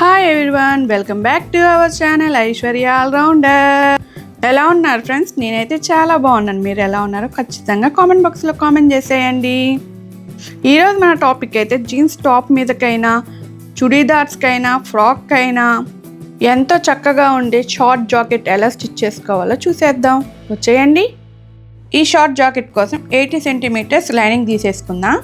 Hi everyone welcome back to our channel Aishwarya allrounder ఎలా ఉన్నారు friends నేనైతే చాలా బాగున్నాను. మీరు ఎలా ఉన్నారో ఖచ్చితంగా కామెంట్ బాక్స్లో కామెంట్ చేసేయండి. ఈరోజు మన టాపిక్ అయితే జీన్స్ టాప్ మీదకైనా చుడీదార్స్కైనా ఫ్రాక్కైనా ఎంతో చక్కగా ఉండే షార్ట్ జాకెట్ ఎలా స్టిచ్ చేసుకోవాలో చూసేద్దాం. వచ్చేయండి. ఈ షార్ట్ జాకెట్ కోసం ఎయిటీ సెంటీమీటర్స్ లైనింగ్ తీసేసుకుందాం.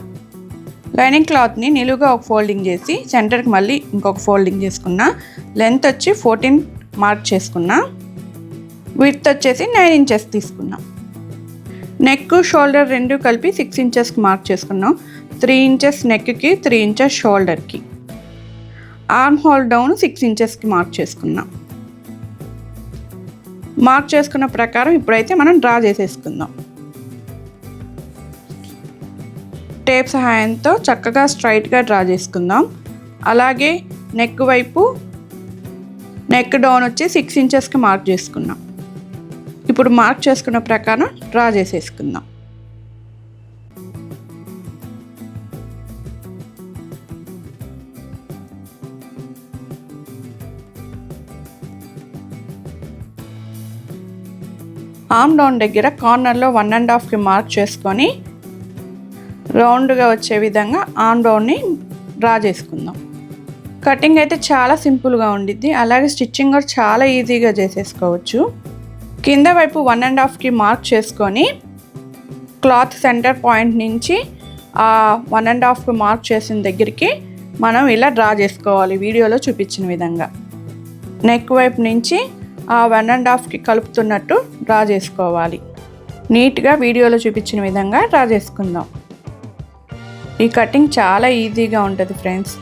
లైనింగ్ క్లాత్ని నిలువుగా ఒక ఫోల్డింగ్ చేసి సెంటర్కి మళ్ళీ ఇంకొక ఫోల్డింగ్ చేసుకున్నా. లెంత్ వచ్చి ఫోర్టీన్ మార్క్ చేసుకున్నా. విత్ వచ్చేసి నైన్ ఇంచెస్ తీసుకున్నాం. నెక్ షోల్డర్ రెండు కలిపి సిక్స్ ఇంచెస్కి మార్క్ చేసుకున్నాం. త్రీ ఇంచెస్ నెక్కి త్రీ ఇంచెస్ షోల్డర్కి. ఆర్మ్ హోల్ డౌన్ సిక్స్ ఇంచెస్కి మార్క్ చేసుకున్నాం. మార్క్ చేసుకున్న ప్రకారం ఇప్పుడైతే మనం డ్రా చేసేసుకుందాం. టేప్ సహాయంతో చక్కగా స్ట్రైట్గా డ్రా చేసుకుందాం. అలాగే నెక్ వైపు నెక్ డౌన్ వచ్చి సిక్స్ ఇంచెస్కి మార్క్ చేసుకున్నాం ఇప్పుడు మార్క్ చేసుకున్న ప్రకారం డ్రా చేసేసుకుందాం. ఆమ్ డౌన్ దగ్గర కార్నర్లో వన్ అండ్ హాఫ్కి మార్క్ చేసుకొని రౌండ్గా వచ్చే విధంగా ఆన్ రౌండ్ని డ్రా చేసుకుందాం. కటింగ్ అయితే చాలా సింపుల్గా ఉండిద్ది. అలాగే స్టిచ్చింగ్ కూడా చాలా ఈజీగా చేసేసుకోవచ్చు. కింద వైపు వన్ అండ్ హాఫ్కి మార్క్ చేసుకొని క్లాత్ సెంటర్ పాయింట్ నుంచి ఆ వన్ అండ్ హాఫ్కి మార్క్ చేసిన దగ్గరికి మనం ఇలా డ్రా చేసుకోవాలి. వీడియోలో చూపించిన విధంగా. నెక్ వైపు నుంచి ఆ వన్ అండ్ హాఫ్కి కలుపుతున్నట్టు డ్రా చేసుకోవాలి. నీట్గా వీడియోలో చూపించిన విధంగా డ్రా చేసుకుందాం. ఈ కటింగ్ చాలా ఈజీగా ఉంటుంది ఫ్రెండ్స్.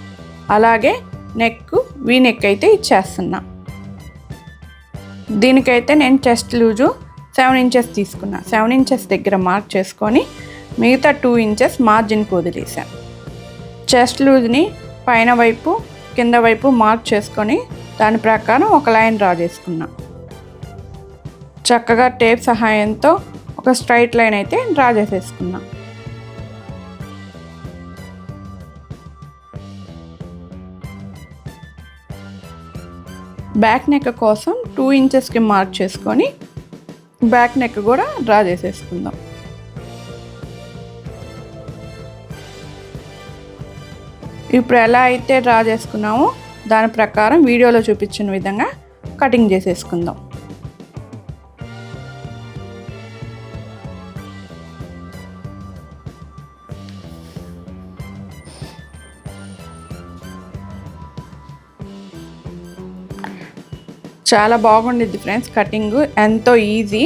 అలాగే నెక్ వీ నెక్ అయితే ఇచ్చేస్తున్నా. దీనికైతే నేను చెస్ట్ లూజు సెవెన్ ఇంచెస్ తీసుకున్నా. సెవెన్ ఇంచెస్ దగ్గర మార్క్ చేసుకొని మిగతా టూ ఇంచెస్ మార్జిన్కి వదిలేసాను చెస్ట్ లూజ్ని పైన వైపు కింద వైపు మార్క్ చేసుకొని దాని ప్రకారం ఒక లైన్ డ్రా చేసుకున్నా. చక్కగా టేప్ సహాయంతో ఒక స్ట్రైట్ లైన్ అయితే డ్రా చేసేసుకున్నాను బ్యాక్ నెక్ కోసం టూ ఇంచెస్కి మార్క్ చేసుకొని బ్యాక్ నెక్ కూడా డ్రా చేసేసుకుందాం. ఇప్పుడు ఎలా అయితే డ్రా చేసుకున్నామో దాని ప్రకారం వీడియోలో చూపించిన విధంగా కటింగ్ చేసేసుకుందాం. చాలా బాగుండిద్ది ఫ్రెండ్స్ కటింగ్ ఎంతో ఈజీ.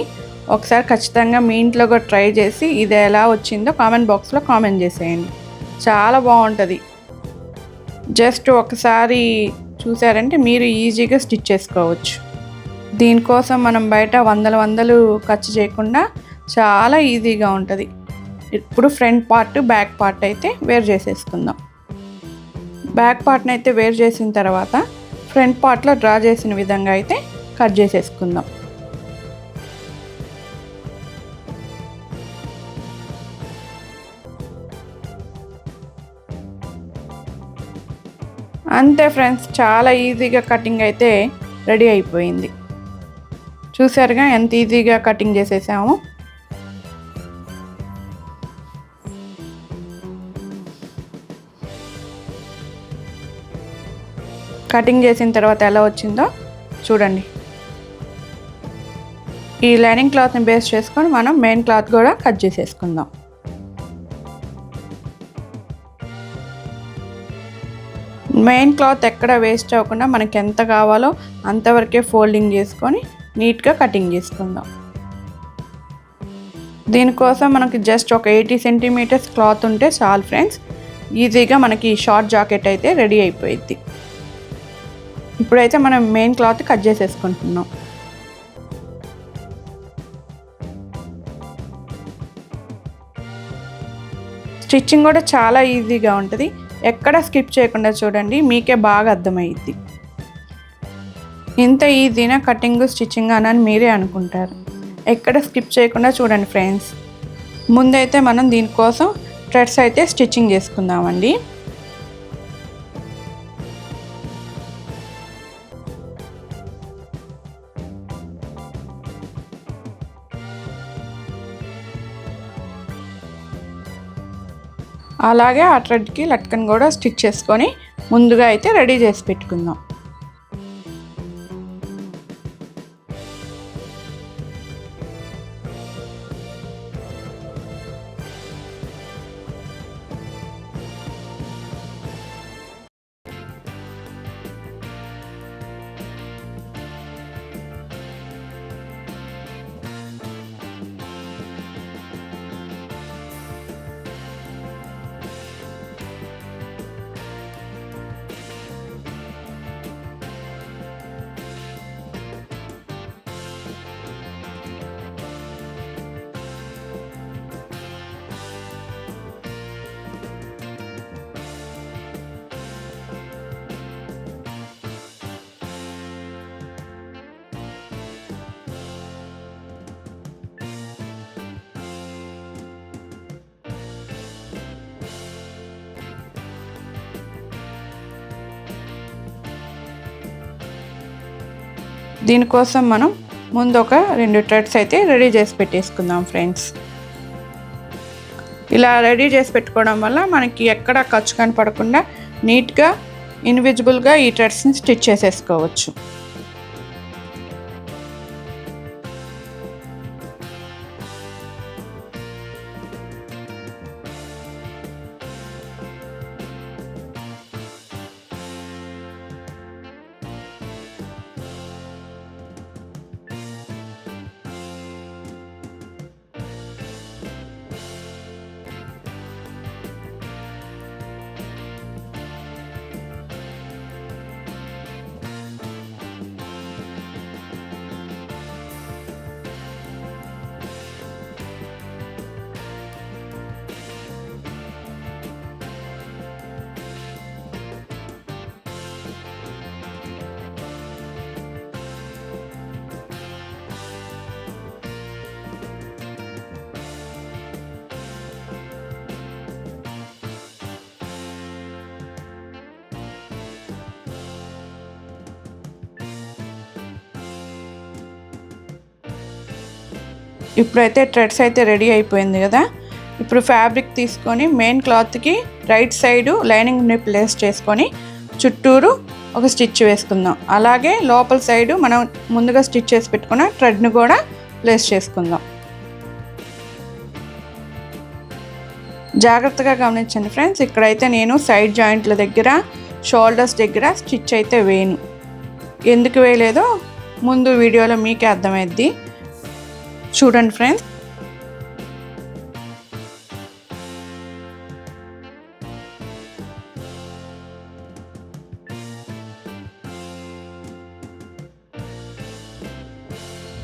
ఒకసారి ఖచ్చితంగా మీ ఇంట్లో కూడా ట్రై చేసి ఇది ఎలా వచ్చిందో కామెంట్ బాక్స్లో కామెంట్ చేసేయండి. చాలా బాగుంటుంది. జస్ట్ ఒకసారి చూసారంటే మీరు ఈజీగా స్టిచ్ చేసుకోవచ్చు. దీనికోసం మనం బయట వందల వందలు ఖర్చు చేయకుండా చాలా ఈజీగా ఉంటుంది. ఇప్పుడు ఫ్రంట్ పార్ట్ బ్యాక్ పార్ట్ అయితే వేరు చేసేసుకుందాం. బ్యాక్ పార్ట్ని అయితే వేరు చేసిన తర్వాత ఫ్రంట్ పార్ట్లో డ్రా చేసిన విధంగా అయితే కట్ చేసేసుకుందాం. అంతే ఫ్రెండ్స్ చాలా ఈజీగా కటింగ్ అయితే రెడీ అయిపోయింది. చూసారుగా ఎంత ఈజీగా కటింగ్ చేసేసాము? కటింగ్ చేసిన తర్వాత ఎలా వచ్చిందో చూడండి. ఈ లైనింగ్ క్లాత్ని బేస్ చేసుకొని మనం మెయిన్ క్లాత్ కూడా కట్ చేసేసుకుందాం. మెయిన్ క్లాత్ ఎక్కడ వేస్ట్ అవ్వకుండా మనకి ఎంత కావాలో అంతవరకే ఫోల్డింగ్ చేసుకొని నీట్గా కటింగ్ చేసుకుందాం. దీనికోసం మనకి జస్ట్ ఒక ఎయిటీ సెంటీమీటర్స్ క్లాత్ ఉంటే చాలు ఫ్రెండ్స్. ఈజీగా మనకి షార్ట్ జాకెట్ అయితే రెడీ అయిపోయింది ఇప్పుడైతే మనం మెయిన్ క్లాత్ కట్ చేసేసుకుంటున్నాం. స్టిచ్చింగ్ కూడా చాలా ఈజీగా ఉంటుంది. ఎక్కడ స్కిప్ చేయకుండా చూడండి మీకే బాగా అర్థమయ్యిద్ది. ఇంత ఈజీనా కటింగ్ స్టిచ్చింగ్ అని మీరే అనుకుంటారు. ఎక్కడ స్కిప్ చేయకుండా చూడండి ఫ్రెండ్స్ ముందైతే మనం దీనికోసం థ్రెడ్స్ అయితే స్టిచ్చింగ్ చేసుకుందామండి. అలాగే ఆ థ్రెడ్కి లట్కన్ కూడా స్టిచ్ చేసుకొని ముందుగా అయితే రెడీ చేసి పెట్టుకుందాం. దీనికోసం మనం ముందు ఒక రెండు థ్రెడ్స్ అయితే రెడీ చేసి పెట్టేసుకుందాం ఫ్రెండ్స్. ఇలా రెడీ చేసి పెట్టుకోవడం వల్ల మనకి ఎక్కడ ఖర్చు కనపడకుండా నీట్గా ఇన్విజిబుల్గా ఈ థ్రెడ్స్ని స్టిచ్ చేసేసుకోవచ్చు. ఇప్పుడైతే థ్రెడ్స్ అయితే రెడీ అయిపోయింది కదా. ఇప్పుడు ఫ్యాబ్రిక్ తీసుకొని మెయిన్ క్లాత్కి రైట్ సైడు లైనింగ్ని ప్లేస్ చేసుకొని చుట్టూరు ఒక స్టిచ్ వేసుకుందాం. అలాగే లోపల సైడు మనం ముందుగా స్టిచ్ చేసి పెట్టుకున్న థ్రెడ్ను కూడా ప్లేస్ చేసుకుందాం. జాగ్రత్తగా గమనించండి ఫ్రెండ్స్ ఇక్కడైతే నేను సైడ్ జాయింట్ల దగ్గర షోల్డర్స్ దగ్గర స్టిచ్ అయితే వేయను. ఎందుకు వేయలేదో ముందు వీడియోలో మీకే అర్థమైద్ది. చూడండి ఫ్రెండ్స్.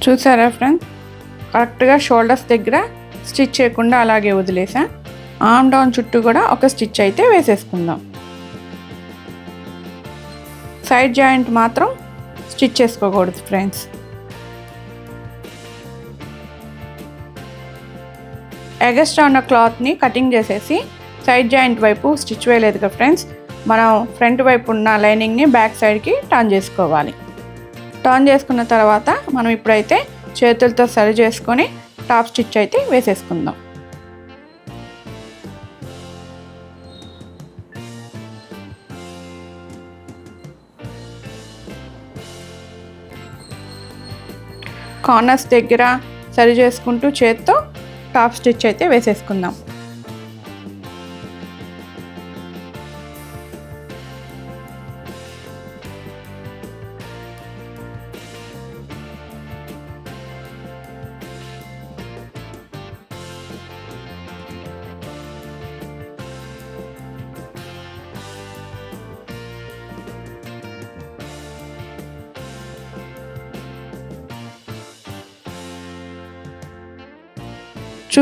చూసారా ఫ్రెండ్స్? కరెక్ట్గా షోల్డర్స్ దగ్గర స్టిచ్ చేయకుండా అలాగే వదిలేసా. ఆమ్ డౌన్ చుట్టూ కూడా ఒక స్టిచ్ అయితే వేసేసుకుందాం. సైడ్ జాయింట్ మాత్రం స్టిచ్ చేసుకోకూడదు ఫ్రెండ్స్. ఎగస్ట్రా ఉన్న క్లాత్ని కటింగ్ చేసేసి సైడ్ జాయింట్ వైపు స్టిచ్ వేయలేదు కదా ఫ్రెండ్స్ మనం ఫ్రంట్ వైపు ఉన్న లైనింగ్ని బ్యాక్ సైడ్కి టర్న్ చేసుకోవాలి. టర్న్ చేసుకున్న తర్వాత మనం ఇప్పుడైతే చేతులతో సరి చేసుకొని టాప్ స్టిచ్ అయితే వేసేసుకుందాం. కార్నర్స్ దగ్గర సరి చేసుకుంటూ చేత్తో టాప్ స్టిచ్ అయితే వేసేసుకుందాం.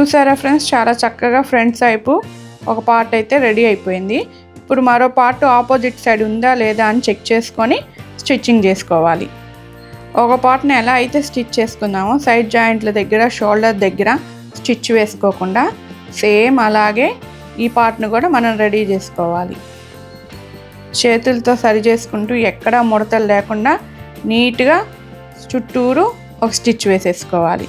చూసారా ఫ్రెండ్స్? చాలా చక్కగా ఫ్రంట్ వైపు ఒక పార్ట్ అయితే రెడీ అయిపోయింది. ఇప్పుడు మరో పార్ట్ ఆపోజిట్ సైడ్ ఉందా లేదా అని చెక్ చేసుకొని స్టిచ్చింగ్ చేసుకోవాలి. ఒక పార్ట్ని ఎలా అయితే స్టిచ్ చేసుకున్నామో సైడ్ జాయింట్ల దగ్గర షోల్డర్ దగ్గర స్టిచ్ వేసుకోకుండా సేమ్ అలాగే ఈ పార్ట్ను కూడా మనం రెడీ చేసుకోవాలి. చేతులతో సరి చేసుకుంటూ ఎక్కడా ముడతలు లేకుండా నీట్గా చుట్టూరు ఒక స్టిచ్ వేసేసుకోవాలి.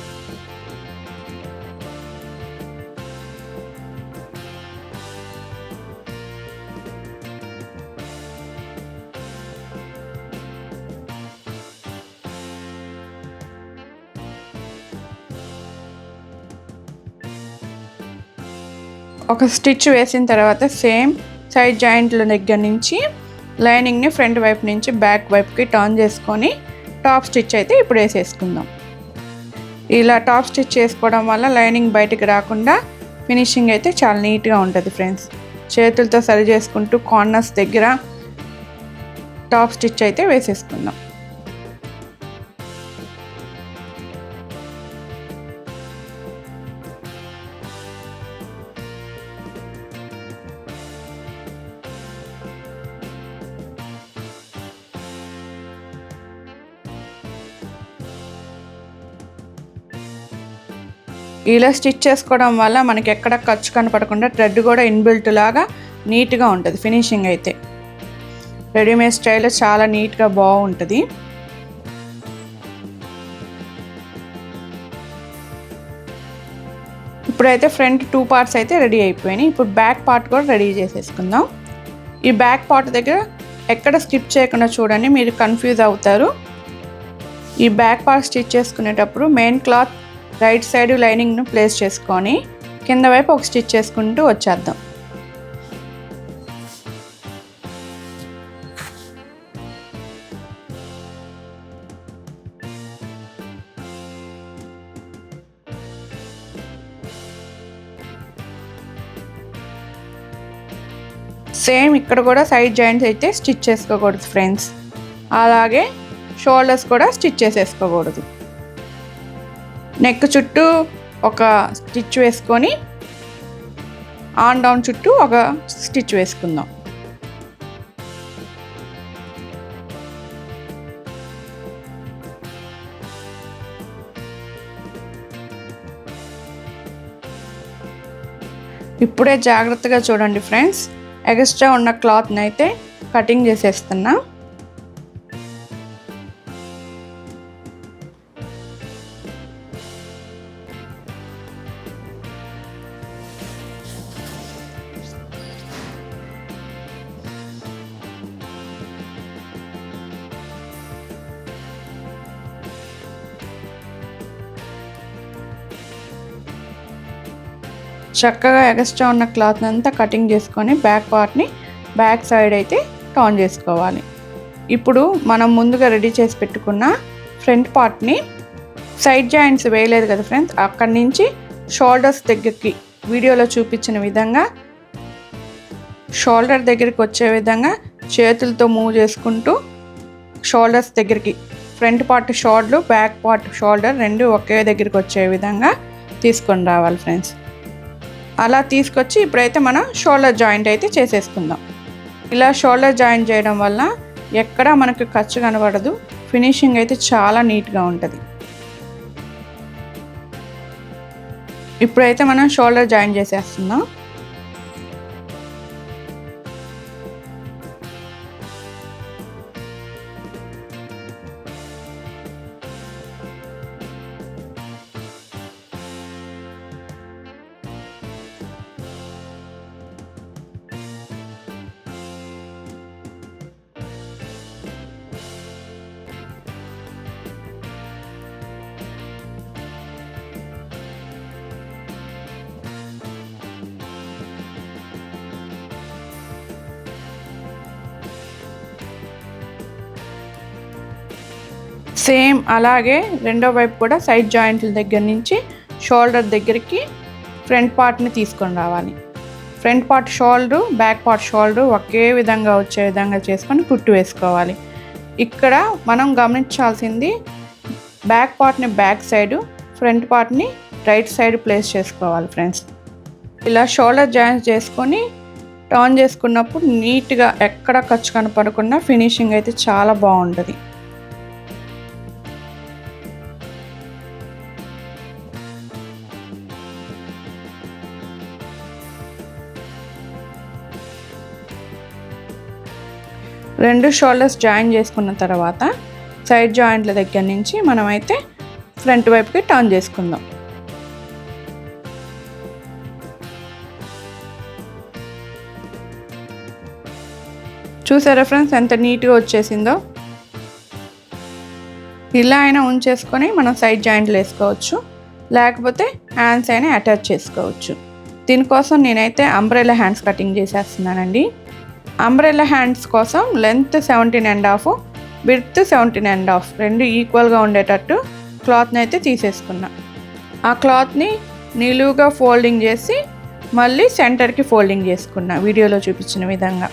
ఒక స్టిచ్ వేసిన తర్వాత సేమ్ సైడ్ జాయింట్ల దగ్గర నుంచి లైనింగ్ని ఫ్రంట్ వైపు నుంచి బ్యాక్ వైపుకి టర్న్ చేసుకొని టాప్ స్టిచ్ అయితే ఇప్పుడు వేసేసుకుందాం. ఇలా టాప్ స్టిచ్ చేసుకోవడం వల్ల లైనింగ్ బయటికి రాకుండా ఫినిషింగ్ అయితే చాలా నీట్గా ఉంటుంది ఫ్రెండ్స్. చేతులతో సరి చేసుకుంటూ కార్నర్స్ దగ్గర టాప్ స్టిచ్ అయితే వేసేసుకుందాం. ఇలా స్టిచ్ చేసుకోవడం వల్ల మనకి ఎక్కడ ఖర్చు కనపడకుండా థ్రెడ్ కూడా ఇన్బిల్ట్ లాగా నీట్గా ఉంటుంది ఫినిషింగ్ అయితే. రెడీమేడ్ స్టైల్ చాలా నీట్గా బాగుంటుంది. ఇప్పుడైతే ఫ్రంట్ టూ పార్ట్స్ అయితే రెడీ అయిపోయినాయి. ఇప్పుడు బ్యాక్ పార్ట్ కూడా రెడీ చేసేసుకుందాం. ఈ బ్యాక్ పార్ట్ దగ్గర ఎక్కడ స్కిప్ చేయకుండా చూడండి మీరు కన్ఫ్యూజ్ అవుతారు. ఈ బ్యాక్ పార్ట్ స్టిచ్ చేసుకునేటప్పుడు మెయిన్ క్లాత్ రైట్ సైడ్ లైనింగ్ను ప్లేస్ చేసుకొని కింద వైపు ఒక స్టిచ్ చేసుకుంటూ వచ్చేద్దాం. సేమ్ ఇక్కడ కూడా సైడ్ జాయింట్స్ అయితే స్టిచ్ చేసుకోకూడదు ఫ్రెండ్స్. అలాగే షోల్డర్స్ కూడా స్టిచ్ చేసేసుకోకూడదు. నెక్ చుట్టూ ఒక స్టిచ్ వేసుకొని ఆన్ డౌన్ చుట్టూ ఒక స్టిచ్ వేసుకుందాం. ఇప్పుడే జాగ్రత్తగా చూడండి ఫ్రెండ్స్ ఎక్స్ట్రా ఉన్న క్లాత్ని అయితే కటింగ్ చేసేస్తున్నా. చక్కగా ఎగస్ట్రా ఉన్న క్లాత్ అంతా కటింగ్ చేసుకొని బ్యాక్ పార్ట్ని బ్యాక్ సైడ్ అయితే టర్న్ చేసుకోవాలి. ఇప్పుడు మనం ముందుగా రెడీ చేసి పెట్టుకున్న ఫ్రంట్ పార్ట్ని సైడ్ జాయింట్స్ వేయలేదు కదా ఫ్రెండ్స్ అక్కడి నుంచి షోల్డర్స్ దగ్గరికి వీడియోలో చూపించిన విధంగా షోల్డర్ దగ్గరికి వచ్చే విధంగా చేతులతో మూవ్ చేసుకుంటూ షోల్డర్స్ దగ్గరికి front part shoulder back part shoulder రెండు ఒకే దగ్గరికి వచ్చే విధంగా తీసుకొని రావాలి ఫ్రెండ్స్. అలా తీసుకొచ్చి ఇప్పుడైతే మనం షోల్డర్ జాయింట్ అయితే చేసేసుకుందాం. ఇలా షోల్డర్ జాయింట్ చేయడం వల్ల ఎక్కడ మనకు ఖర్చు కనబడదు. ఫినిషింగ్ అయితే చాలా నీట్గా ఉంటుంది. ఇప్పుడైతే మనం షోల్డర్ జాయిన్ చేసేస్తున్నాం. సేమ్ అలాగే రెండో వైపు కూడా సైడ్ జాయింట్ల దగ్గర నుంచి షోల్డర్ దగ్గరికి ఫ్రంట్ పార్ట్ని తీసుకొని రావాలి. Front part shoulder back part shoulder ఒకే విధంగా వచ్చే విధంగా చేసుకొని కుట్టు వేసుకోవాలి. ఇక్కడ మనం గమనించాల్సింది బ్యాక్ పార్ట్ని బ్యాక్ సైడు ఫ్రంట్ పార్ట్ని రైట్ సైడ్ ప్లేస్ చేసుకోవాలి ఫ్రెండ్స్. ఇలా షోల్డర్ జాయింట్స్ చేసుకొని టర్న్ చేసుకున్నప్పుడు నీట్గా ఎక్కడ ఖర్చు కనపడకుండా ఫినిషింగ్ అయితే చాలా బాగుంటుంది. రెండు షోల్డర్స్ జాయిన్ చేసుకున్న తర్వాత సైడ్ జాయింట్ల దగ్గర నుంచి మనమైతే ఫ్రంట్ వైపుకి టర్న్ చేసుకుందాం. చూసారా ఫ్రెండ్స్ ఎంత నీట్గా వచ్చేసిందో? ఇలా అయినా ఉంచేసుకొని మనం సైడ్ జాయింట్లు వేసుకోవచ్చు. లేకపోతే హ్యాండ్స్ అయినా అటాచ్ చేసుకోవచ్చు. దీనికోసం నేనైతే అంబ్రెల్లా హ్యాండ్స్ కటింగ్ చేసేస్తున్నానండి. అంబ్రెల్లా హ్యాండ్స్ కోసం length seventeen and half width seventeen and half రెండు ఈక్వల్గా ఉండేటట్టు క్లాత్ని అయితే తీసేసుకున్నా. ఆ క్లాత్ని నిలువుగా ఫోల్డింగ్ చేసి మళ్ళీ సెంటర్కి ఫోల్డింగ్ చేసుకున్నా. వీడియోలో చూపించిన విధంగా.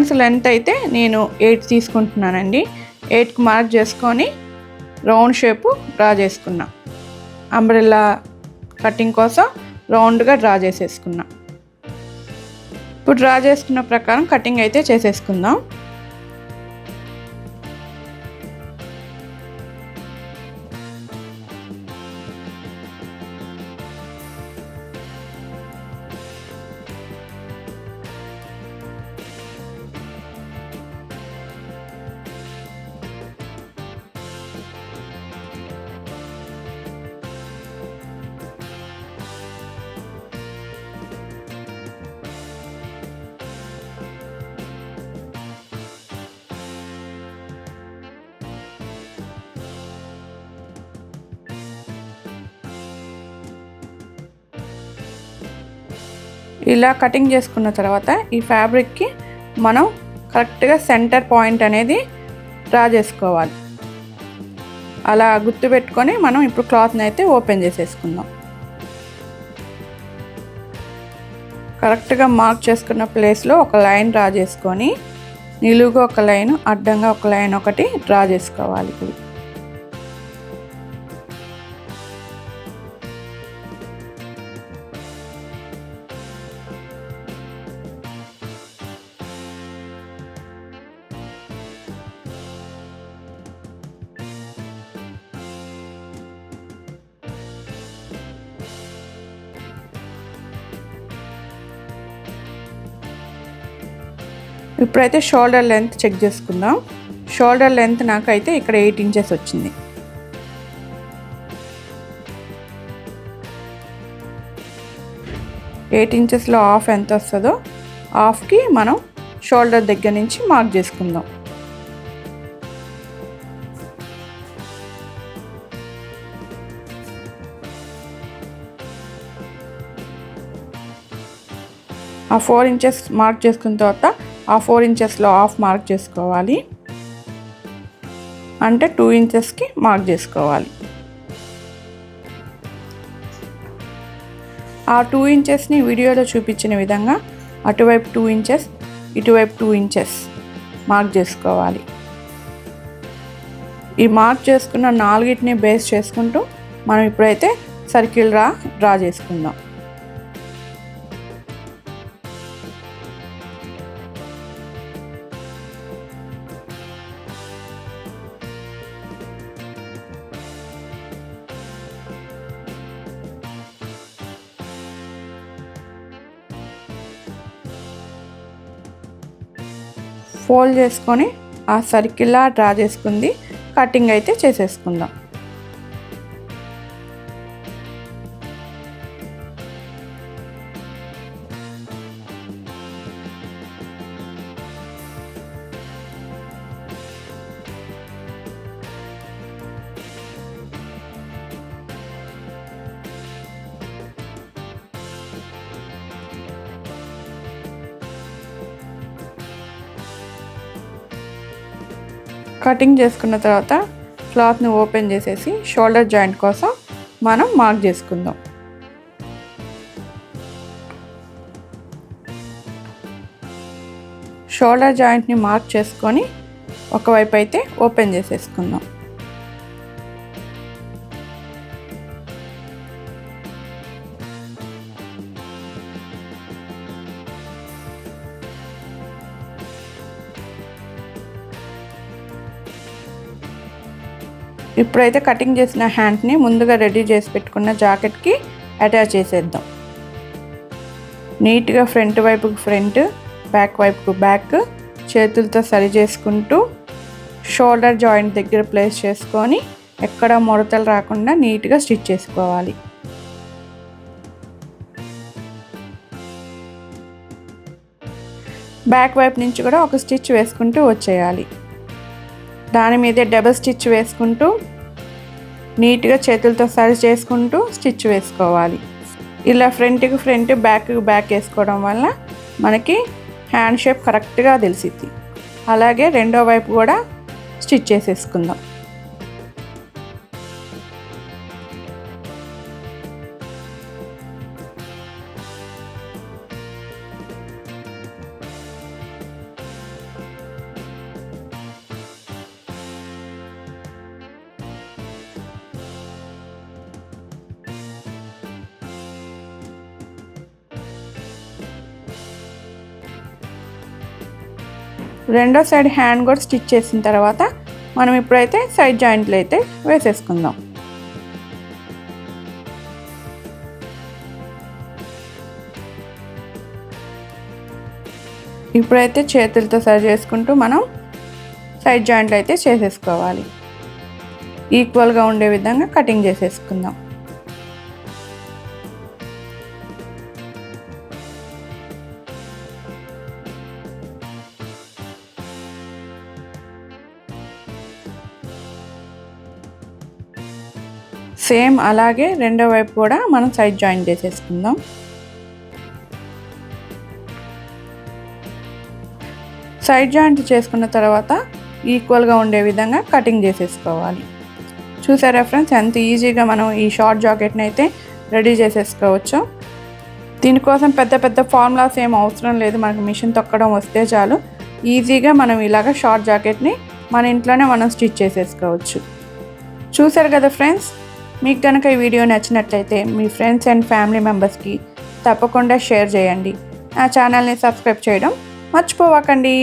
హ్యాండ్స్ లెంత్ అయితే నేను ఎయిట్ తీసుకుంటున్నానండి. ఎయిట్కి మార్క్ చేసుకొని రౌండ్ షేపు డ్రా చేసుకున్నా. అంబ్రెల్లా కటింగ్ కోసం రౌండ్గా డ్రా చేసేసుకున్నా. ఇప్పుడు డ్రా చేసుకున్న ప్రకారం కటింగ్ అయితే చేసేసుకుందాం. ఇలా కటింగ్ చేసుకున్న తర్వాత ఈ ఫ్యాబ్రిక్కి మనం కరెక్ట్గా సెంటర్ పాయింట్ అనేది డ్రా చేసుకోవాలి. అలా గుర్తుపెట్టుకొని మనం ఇప్పుడు క్లాత్ని అయితే ఓపెన్ చేసేసుకుందాం. కరెక్ట్గా మార్క్ చేసుకున్న ప్లేస్లో ఒక లైన్ డ్రా చేసుకొని నిలువుగా ఒక లైన్ అడ్డంగా ఒక లైన్ ఒకటి డ్రా చేసుకోవాలి ఇప్పుడైతే షోల్డర్ లెంత్ చెక్ చేసుకుందాం. షోల్డర్ లెంత్ నాకైతే ఇక్కడ ఎయిట్ ఇంచెస్ వచ్చింది. ఎయిట్ ఇంచెస్లో హాఫ్ ఎంత వస్తుందో హాఫ్కి మనం షోల్డర్ దగ్గర నుంచి మార్క్ చేసుకుందాం. ఆ ఫోర్ ఇంచెస్ మార్క్ చేసుకున్న తర్వాత ఆ ఫోర్ ఇంచెస్లో హాఫ్ మార్క్ చేసుకోవాలి. అంటే టూ ఇంచెస్కి మార్క్ చేసుకోవాలి. ఆ టూ ఇంచెస్ని వీడియోలో చూపించిన విధంగా అటువైపు టూ ఇంచెస్ ఇటువైపు టూ ఇంచెస్ మార్క్ చేసుకోవాలి. ఈ మార్క్ చేసుకున్న నాలుగిటిని బేస్ చేసుకుంటూ మనం ఇప్పుడైతే సర్కిల్ రా డ్రా చేసుకుందాం. ఫోల్డ్ చేసుకొని ఆ సర్కిల్లా డ్రా చేసుకుంది. కటింగ్ అయితే చేసేసుకుందాం. కటింగ్ చేసుకున్న తర్వాత క్లాత్ని ఓపెన్ చేసేసి షోల్డర్ జాయింట్ కోసం మనం మార్క్ చేసుకుందాం. షోల్డర్ జాయింట్ని మార్క్ చేసుకొని ఒకవైపు అయితే ఓపెన్ చేసేసుకుందాం. ఇప్పుడైతే కటింగ్ చేసిన హ్యాండ్ని ముందుగా రెడీ చేసి పెట్టుకున్న జాకెట్కి అటాచ్ చేసేద్దాం. నీట్గా ఫ్రంట్ వైపుకు ఫ్రంట్ బ్యాక్ వైపుకు బ్యాక్ చేతులతో సరి చేసుకుంటూ షోల్డర్ జాయింట్ దగ్గర ప్లేస్ చేసుకొని ఎక్కడ ముడతలు రాకుండా నీట్గా స్టిచ్ చేసుకోవాలి. బ్యాక్ వైపు నుంచి కూడా ఒక స్టిచ్ వేసుకుంటూ వచ్చేయాలి. దాని మీదే డబల్ స్టిచ్ వేసుకుంటూ నీట్గా చేతులతో సరి చేసుకుంటూ స్టిచ్ వేసుకోవాలి. ఇలా ఫ్రంట్కి ఫ్రంట్ బ్యాక్కి బ్యాక్ వేసుకోవడం వల్ల మనకి హ్యాండ్ షేప్ కరెక్ట్గా తెలిసిద్ది. అలాగే రెండో వైపు కూడా స్టిచ్ చేసేసుకుందాం. రెండో సైడ్ హ్యాండ్ కూడా స్టిచ్ చేసిన తర్వాత మనం ఇప్పుడైతే సైడ్ జాయింట్లు అయితే వేసేసుకుందాం. ఇప్పుడైతే చేతులతో సరి చేసుకుంటూ మనం సైడ్ జాయింట్లు అయితే చేసేసుకోవాలి. ఈక్వల్గా ఉండే విధంగా కటింగ్ చేసేసుకుందాం. సేమ్ అలాగే రెండో వైపు కూడా మనం సైడ్ జాయిన్ చేసేసుకుందాం. సైడ్ జాయింట్ చేసుకున్న తర్వాత ఈక్వల్గా ఉండే విధంగా కటింగ్ చేసేసుకోవాలి. చూసారా ఫ్రెండ్స్ ఎంత ఈజీగా మనం ఈ షార్ట్ జాకెట్ని అయితే రెడీ చేసేసుకోవచ్చు. దీనికోసం పెద్ద పెద్ద ఫార్ములాస్ ఏం అవసరం లేదు మనకు మిషన్ తొక్కడం వస్తే చాలు. ఈజీగా మనం ఇలాగ షార్ట్ జాకెట్ని మన ఇంట్లోనే మనం స్టిచ్ చేసేసుకోవచ్చు. చూసారు కదా ఫ్రెండ్స్ మీకు కనుక ఈ వీడియో నచ్చినట్లయితే మీ ఫ్రెండ్స్ అండ్ ఫ్యామిలీ మెంబర్స్కి తప్పకుండా షేర్ చేయండి. నా ఛానల్ని సబ్స్క్రైబ్ చేయడం మర్చిపోవకండి.